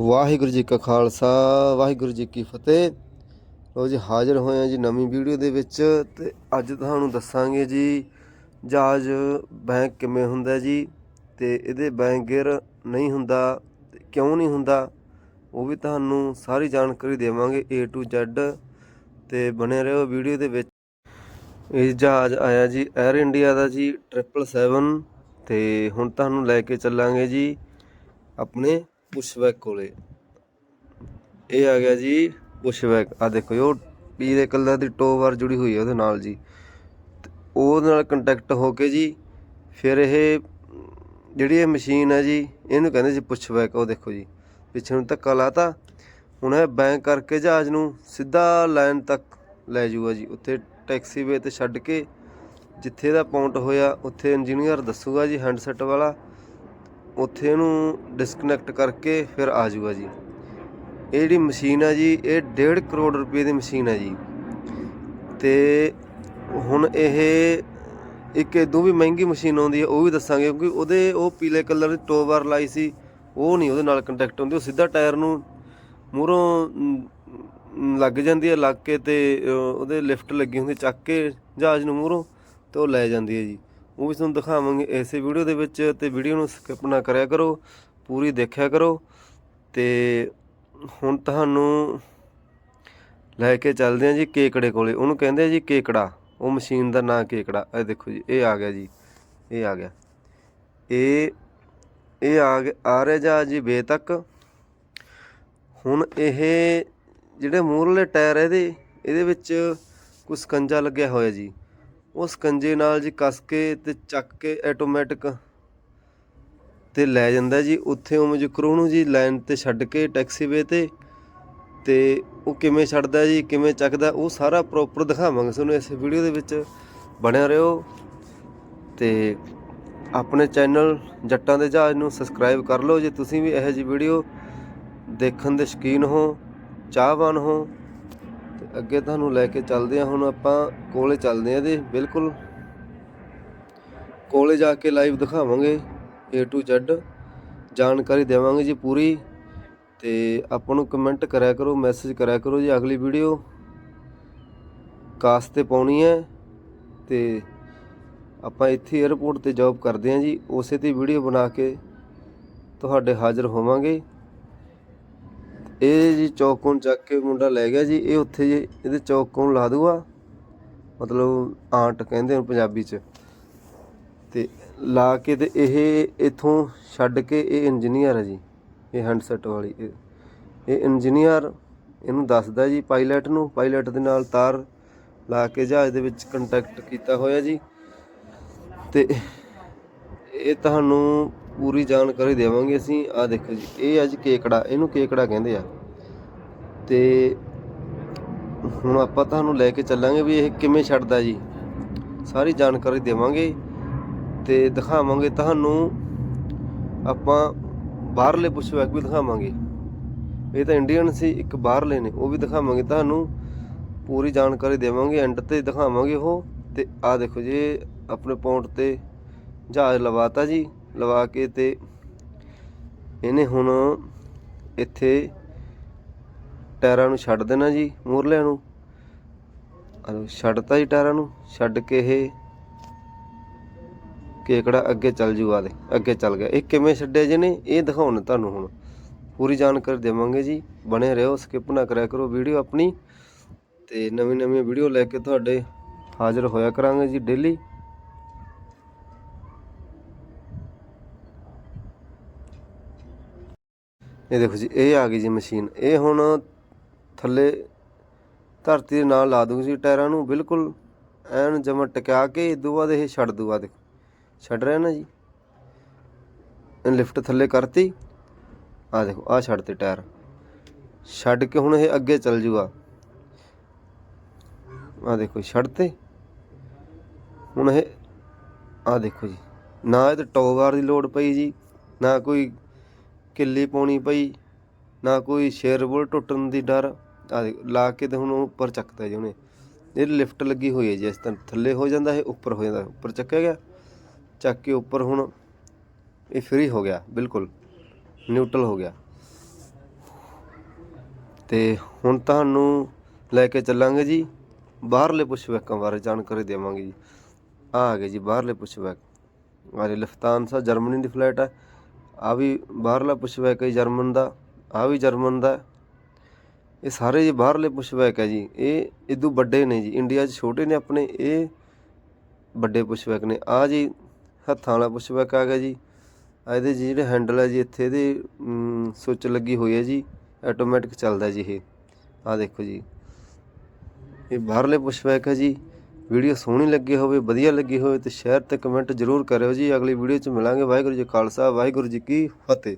ਵਾਹਿਗੁਰੂ ਜੀ ਕਾ ਖਾਲਸਾ, ਵਾਹਿਗੁਰੂ ਜੀ ਕੀ ਫਤਿਹ। ਲੋ ਜੀ, ਹਾਜ਼ਰ ਹੋਏ ਆ ਜੀ ਨਵੀਂ ਵੀਡੀਓ ਦੇ ਵਿੱਚ ਤੇ ਅੱਜ ਤੁਹਾਨੂੰ ਦੱਸਾਂਗੇ ਜੀ, ਜਹਾਜ਼ ਬੈਂਕ ਕਿਵੇਂ ਹੁੰਦਾ ਜੀ ਤੇ ਇਹਦੇ ਬੈਂਕ ਗਿਰ ਨਹੀਂ ਹੁੰਦਾ ਤੇ ਕਿਉਂ ਨਹੀਂ ਹੁੰਦਾ, ਉਹ ਵੀ ਤੁਹਾਨੂੰ ਸਾਰੀ ਜਾਣਕਾਰੀ ਦੇਵਾਂਗੇ A to Z ਤੇ ਬਣੇ ਰਹੋ ਵੀਡੀਓ ਦੇ ਵਿੱਚ। ਇਹ ਜਹਾਜ਼ ਆਇਆ ਜੀ 에ਅਰ ਇੰਡੀਆ ਦਾ ਜੀ 777 ਤੇ ਹੁਣ ਤੁਹਾਨੂੰ ਲੈ ਕੇ ਚੱਲਾਂਗੇ ਜੀ ਆਪਣੇ ਪੁਸ਼ਬੈਕ ਕੋਲੇ। ਇਹ ਆ ਗਿਆ ਜੀ ਪੁਸ਼ਬੈਕ ਆ ਦੇਖੋ ਜੀ, ਉਹ ਪੀਲੇ ਕਲਰ ਦੀ ਟੋਵਰ ਜੁੜੀ ਹੋਈ ਹੈ ਉਹਦੇ ਨਾਲ ਜੀ। ਤੇ ਉਹਦੇ ਨਾਲ ਕੰਟੈਕਟ ਹੋ ਕੇ ਜੀ ਫਿਰ ਇਹ ਜਿਹੜੀ ਇਹ ਮਸ਼ੀਨ ਹੈ ਜੀ ਇਹਨੂੰ ਕਹਿੰਦੇ ਜੀ ਪੁਸ਼ਬੈਕ ਉਹ ਦੇਖੋ ਜੀ ਪਿੱਛੇ ਨੂੰ ਧੱਕਾ ਲਾਤਾ। ਹੁਣ ਇਹ ਬੈਂਕ ਕਰਕੇ ਜਹਾਜ਼ ਨੂੰ ਸਿੱਧਾ ਲਾਈਨ ਤੱਕ ਲੈ ਜਾਊਗਾ ਜੀ ਉੱਥੇ ਟੈਕਸੀ ਵੇ ਤੇ ਛੱਡ ਕੇ ਜਿੱਥੇ ਇਹਦਾ ਪੌਂਟ ਹੋਇਆ ਉੱਥੇ ਇੰਜੀਨੀਅਰ ਦੱਸੂਗਾ ਜੀ ਹੈਂਡਸੈਟ ਵਾਲਾ। ਉੱਥੇ ਉਹਨੂੰ ਡਿਸਕਨੈਕਟ ਕਰਕੇ ਫਿਰ ਆ ਜਾਊਗਾ ਜੀ। ਇਹ ਜਿਹੜੀ ਮਸ਼ੀਨ ਹੈ ਜੀ, ਇਹ 1.5 ਕਰੋੜ ਰੁਪਏ ਦੀ ਮਸ਼ੀਨ ਹੈ ਜੀ। ਤੇ ਹੁਣ ਇਹ ਇੱਕ ਇਦੋਂ ਵੀ ਮਹਿੰਗੀ ਮਸ਼ੀਨ ਆਉਂਦੀ ਹੈ ਉਹ ਵੀ ਦੱਸਾਂਗੇ ਕਿਉਂਕਿ ਉਹਦੇ ਉਹ ਪੀਲੇ ਕਲਰ ਦੀ ਟੋਬਰ ਲਾਈ ਸੀ, ਉਹ ਨਹੀਂ ਉਹਦੇ ਨਾਲ ਕੰਟੈਕਟ ਹੁੰਦੀ, ਉਹ ਸਿੱਧਾ ਟਾਇਰ ਨੂੰ ਮੂਹਰੋਂ ਲੱਗ ਜਾਂਦੀ ਹੈ ਲੱਗ ਕੇ ਤੇ ਉਹਦੇ ਲਿਫਟ ਲੱਗੀ ਹੁੰਦੀ ਚੱਕ ਕੇ ਜਹਾਜ਼ ਨੂੰ ਮੂਹਰੋਂ ਤੇ ਉਹ ਲੈ ਜਾਂਦੀ ਹੈ ਜੀ। ਉਹ ਵੀ ਤੁਹਾਨੂੰ ਦਿਖਾਵਾਂਗੇ ਇਸੇ ਵੀਡੀਓ ਦੇ ਵਿੱਚ ਤੇ ਵੀਡੀਓ ਨੂੰ ਸਕਿਪ ਨਾ ਕਰਿਆ ਕਰੋ, ਪੂਰੀ ਦੇਖਿਆ ਕਰੋ ਤੇ ਹੁਣ ਤੁਹਾਨੂੰ ਲੈ ਕੇ ਚੱਲਦੇ ਹਾਂ ਜੀ ਕੇਕੜੇ ਕੋਲੇ। ਉਹਨੂੰ ਕਹਿੰਦੇ ਆ ਜੀ ਕੇਕੜਾ, ਉਹ ਮਸ਼ੀਨ ਦਾ ਨਾਂ ਕੇਕੜਾ। ਇਹ ਦੇਖੋ ਜੀ, ਇਹ ਆ ਗਿਆ ਜੀ, ਇਹ ਆ ਗਿਆ। ਇਹ ਇਹ ਆ ਗਿਆ ਆ ਰਿਹਾ ਜਾ ਜੀ ਬੇ ਤੱਕ। ਹੁਣ ਇਹ ਜਿਹੜੇ ਮੂਹਰਲੇ ਟਾਇਰ ਇਹਦੇ ਇਹਦੇ ਵਿੱਚ ਕੁਝ ਸਕੰਜਾ ਲੱਗਿਆ ਹੋਇਆ ਜੀ। ਉਹ ਸਕੰਜੇ ਨਾਲ ਜੀ ਕੱਸ ਕੇ ਤੇ ਚੱਕ ਕੇ ਆਟੋਮੈਟਿਕ ਤੇ ਲੈ ਜਾਂਦਾ ਜੀ। ਉੱਥੇ ਉਹ ਮੁਜਕਰੂ ਨੂੰ ਜੀ ਲਾਈਨ ਤੇ ਛੱਡ ਕੇ ਟੈਕਸੀ ਵੇ ਤੇ ਤੇ ਉਹ ਕਿਵੇਂ ਛੱਡਦਾ ਜੀ, ਕਿਵੇਂ ਚੱਕਦਾ, ਉਹ ਸਾਰਾ ਪ੍ਰੋਪਰ ਦਿਖਾਵਾਂਗੇ ਤੁਹਾਨੂੰ ਇਸ ਵੀਡੀਓ ਦੇ ਵਿੱਚ। ਬਣਿਆ ਰਹੋ ਤੇ ਆਪਣੇ ਚੈਨਲ ਜੱਟਾਂ ਦੇ ਜਹਾਜ਼ ਨੂੰ ਸਬਸਕ੍ਰਾਈਬ ਕਰ ਲਓ। ਜੇ ਤੁਸੀਂ ਵੀ ਇਹੋ ਜਿਹੀ ਵੀਡੀਓ ਦੇਖਣ ਦੇ ਸ਼ੌਕੀਨ ਹੋ, ਚਾਹਵਾਨ ਹੋ ਅੱਗੇ ਤੁਹਾਨੂੰ ਲੈ ਕੇ ਚੱਲਦੇ ਹਾਂ। ਹੁਣ ਆਪਾਂ ਕੋਲੇ ਚੱਲਦੇ ਹਾਂ ਇਹਦੇ, ਬਿਲਕੁਲ। ਕੋਲੇ ਜਾ ਕੇ ਲਾਈਵ ਦਿਖਾਵਾਂਗੇ, A to Z ਜਾਣਕਾਰੀ ਦੇਵਾਂਗੇ ਜੀ ਪੂਰੀ। ਤੇ ਆਪਾਂ ਨੂੰ ਕਮੈਂਟ ਕਰਿਆ ਕਰੋ ਮੈਸੇਜ ਕਰਿਆ ਕਰੋ ਜੀ ਅਗਲੀ ਵੀਡੀਓ ਕਾਸ ਤੇ ਪਾਉਣੀ ਹੈ। ਤੇ ਆਪਾਂ ਇੱਥੇ 에어ਪੋਰਟ ਤੇ ਜੌਬ ਕਰਦੇ ਹਾਂ ਜੀ। ਉਸੇ ਤੇ ਵੀਡੀਓ ਬਣਾ ਕੇ ਤੁਹਾਡੇ ਹਾਜ਼ਰ ਹੋਵਾਂਗੇ। ਇਹ ਜੀ ਚੌਕੋਂ ਚੱਕ ਕੇ ਮੁੰਡਾ ਲੈ ਗਿਆ ਜੀ, ਇਹ ਉੱਥੇ ਜੀ, ਇਹਦੇ ਚੌਕੋਂ ਲਾ ਦੂਗਾ। ਮਤਲਬ ਆਂਟ ਕਹਿੰਦੇ ਨੇ ਪੰਜਾਬੀ 'ਚ। ਤੇ ਲਾ ਕੇ ਤੇ ਇਹ ਇਥੋਂ ਛੱਡ ਕੇ ਇਹ ਇੰਜੀਨੀਅਰ ਹੈ ਜੀ, ਇਹ ਹੈਂਡਸੈਟ ਵਾਲੀ, ਇਹ- ਇਹ ਇੰਜੀਨੀਅਰ ਇਹਨੂੰ ਦੱਸਦਾ ਜੀ ਪਾਇਲਟ ਨੂੰ ਪਾਇਲਟ ਦੇ ਨਾਲ ਤਾਰ ਲਾ ਕੇ ਜਹਾਜ਼ ਦੇ ਵਿੱਚ ਕੰਟੈਕਟ ਕੀਤਾ ਹੋਇਆ ਜੀ। ਤੇ ਇਹ ਤੁਹਾਨੂੰ ਪੂਰੀ ਜਾਣਕਾਰੀ ਦੇਵਾਂਗੇ ਅਸੀਂ। ਆ ਦੇਖੋ ਜੀ, ਇਹ ਅੱਜ ਕੇਕੜਾ, ਇਹਨੂੰ ਕੇਕੜਾ ਕਹਿੰਦੇ ਆ। ਤੇ ਹੁਣ ਆਪਾਂ ਤੁਹਾਨੂੰ ਲੈ ਕੇ ਚੱਲਾਂਗੇ ਵੀ ਇਹ ਕਿਵੇਂ ਛੱਡਦਾ ਜੀ। ਸਾਰੀ ਜਾਣਕਾਰੀ ਦੇਵਾਂਗੇ ਤੇ ਦਿਖਾਵਾਂਗੇ ਤੁਹਾਨੂੰ। ਆਪਾਂ ਬਾਹਰਲੇ ਪੁਸ਼ਵੈਕ ਵੀ ਦਿਖਾਵਾਂਗੇ। ਇਹ ਤਾਂ ਇੰਡੀਅਨ ਸੀ, ਇੱਕ ਬਾਹਰਲੇ ਨੇ, ਉਹ ਵੀ ਦਿਖਾਵਾਂਗੇ ਤੁਹਾਨੂੰ। ਪੂਰੀ ਜਾਣਕਾਰੀ ਦੇਵਾਂਗੇ ਐਂਡ ਤੇ ਦਿਖਾਵਾਂਗੇ ਉਹ। ਤੇ ਆ ਦੇਖੋ ਜੀ ਆਪਣੇ ਪੌਂਟ ਤੇ ਜਹਾਜ਼ ਲਵਾਤਾ ਜੀ। ਲਵਾ ਕੇ ਤੇ ਇਹਨੇ ਹੁਣ ਇੱਥੇ ਟਾਇਰਾਂ ਨੂੰ ਛੱਡ ਦੇਣਾ ਜੀ ਮੂਰਲਿਆਂ ਨੂੰ। ਆਹ ਛੱਡਤਾ ਜੀ ਟਾਇਰਾਂ ਨੂੰ, ਛੱਡ ਕੇ ਇਹ ਕੇਕੜਾ ਅੱਗੇ ਚੱਲ ਜੂਗਾ ਦੇ ਅੱਗੇ ਚੱਲ ਗਿਆ। ਇਹ ਕਿਵੇਂ ਛੱਡਿਆ ਜੀ ਨੇ ਇਹ ਦਿਖਾਉਣ ਤੁਹਾਨੂੰ ਹੁਣ। ਪੂਰੀ ਜਾਣਕਾਰੀ ਦੇਵਾਂਗੇ ਜੀ। ਬਣੇ ਰਹੋ ਸਕਿਪ ਨਾ ਕਰਿਆ ਕਰੋ ਵੀਡੀਓ ਆਪਣੀ। ਤੇ ਨਵੀਂ ਨਵੀਂ ਵੀਡੀਓ ਲੈ ਕੇ ਤੁਹਾਡੇ ਹਾਜ਼ਰ ਹੋਇਆ ਕਰਾਂਗੇ ਜੀ ਡੇਲੀ ਇਹ ਦੇਖੋ ਜੀ, ਇਹ ਆ ਗਈ ਜੀ ਮਸ਼ੀਨ। ਇਹ ਹੁਣ ਥੱਲੇ ਧਰਤੀ ਦੇ ਨਾਲ ਲਾ ਦੂੰਗੀ ਜੀ ਟਾਇਰਾਂ ਨੂੰ, ਬਿਲਕੁਲ ਐਨ ਜਮਾ ਟਿਕਾ ਕੇ ਇਦੋਂ ਬਾਅਦ ਇਹ ਛੱਡ ਦੂਗਾ ਦੇਖੋ ਛੱਡ ਰਿਹਾ ਨਾ ਜੀ। ਇਹ ਲਿਫਟ ਥੱਲੇ ਕਰਤੀ। ਆ ਦੇਖੋ, ਆ ਛੱਡ ਤੇ ਟਾਇਰ। ਛੱਡ ਕੇ ਹੁਣ ਇਹ ਅੱਗੇ ਚੱਲ ਜੂਗਾ। ਆ ਦੇਖੋ ਛੱਡ ਤੇ ਹੁਣ ਇਹ, ਆ ਦੇਖੋ ਜੀ, ਨਾ ਇਹ ਤੇ ਟੋਵਾਰ ਦੀ ਲੋੜ ਪਈ ਜੀ, ਨਾ ਕੋਈ ਕਿੱਲੀ ਪਾਉਣੀ ਪਈ, ਨਾ ਕੋਈ ਸ਼ੇਰ ਬੁਲ ਟੁੱਟਣ ਦੀ ਡਰ। ਆ ਲਾ ਕੇ ਤੇ ਹੁਣ ਉਹ ਉੱਪਰ ਚੱਕਦਾ ਜੀ ਉਹਨੇ। ਇਹ ਲਿਫਟ ਲੱਗੀ ਹੋਈ ਹੈ ਜੀ, ਇਸ ਤਰ੍ਹਾਂ ਥੱਲੇ ਹੋ ਜਾਂਦਾ, ਇਹ ਉੱਪਰ ਹੋ ਜਾਂਦਾ, ਉੱਪਰ ਚੱਕਿਆ ਗਿਆ। ਚੱਕ ਕੇ ਉੱਪਰ ਹੁਣ ਇਹ ਫ੍ਰੀ ਹੋ ਗਿਆ, ਬਿਲਕੁਲ ਨਿਊਟਰਲ ਹੋ ਗਿਆ। ਤੇ ਹੁਣ ਤੁਹਾਨੂੰ ਲੈ ਕੇ ਚੱਲਾਂਗੇ ਜੀ, ਬਾਹਰਲੇ ਪੁਸ਼ਬੈਕਾਂ ਬਾਰੇ ਜਾਣਕਾਰੀ ਦੇਵਾਂਗੇ ਜੀ। ਆ ਆ ਗਏ ਜੀ, ਬਾਹਰਲੇ ਪੁਸ਼ਬੈਕ ਆਰੇ ਲਫਤਾਨਸਾ ਜਰਮਨੀ ਦੀ ਫਲੈਟ ਹੈ। ਆ ਵੀ ਬਾਹਰਲਾ ਪੁਸ਼ਬੈਕ ਹੈ ਜਰਮਨ ਦਾ, ਆ ਵੀ ਜਰਮਨ ਦਾ। ਇਹ ਸਾਰੇ ਜੀ ਬਾਹਰਲੇ ਪੁਸ਼ਬੈਕ ਹੈ ਜੀ। ਇਹ ਇਦੋਂ ਵੱਡੇ ਨੇ ਜੀ। ਇੰਡੀਆ 'ਚ ਛੋਟੇ ਨੇ ਆਪਣੇ, ਇਹ ਵੱਡੇ ਪੁਸ਼ਬੈਕ ਨੇ। ਆ ਜੀ ਹੱਥਾਂ ਵਾਲਾ ਪੁਸ਼ਬੈਕ ਆ ਗਿਆ ਜੀ। ਆਹ ਇਹਦੇ 'ਚ ਜਿਹੜੇ ਹੈਂਡਲ ਹੈ ਜੀ, ਇੱਥੇ ਇਹਦੇ ਸੁੱਚ ਲੱਗੀ ਹੋਈ ਹੈ ਜੀ। ਆਟੋਮੈਟਿਕ ਚੱਲਦਾ ਜੀ ਇਹ। ਆ ਦੇਖੋ ਜੀ। ਇਹ ਬਾਹਰਲੇ ਪੁਸ਼ਬੈਕ ਹੈ ਜੀ। ਵੀਡੀਓ ਸੋਹਣੀ ਲੱਗੀ ਹੋਵੇ, ਵਧੀਆ ਲੱਗੀ ਹੋਵੇ ਤੇ ਸ਼ੇਅਰ ਤੇ ਕਮੈਂਟ ਜ਼ਰੂਰ ਕਰਿਓ ਜੀ। ਅਗਲੀ ਵੀਡੀਓ 'ਚ ਮਿਲਾਂਗੇ। ਵਾਹਿਗੁਰੂ ਜੀ ਖਾਲਸਾ, ਵਾਹਿਗੁਰੂ ਜੀ ਕੀ ਫਤਿਹ।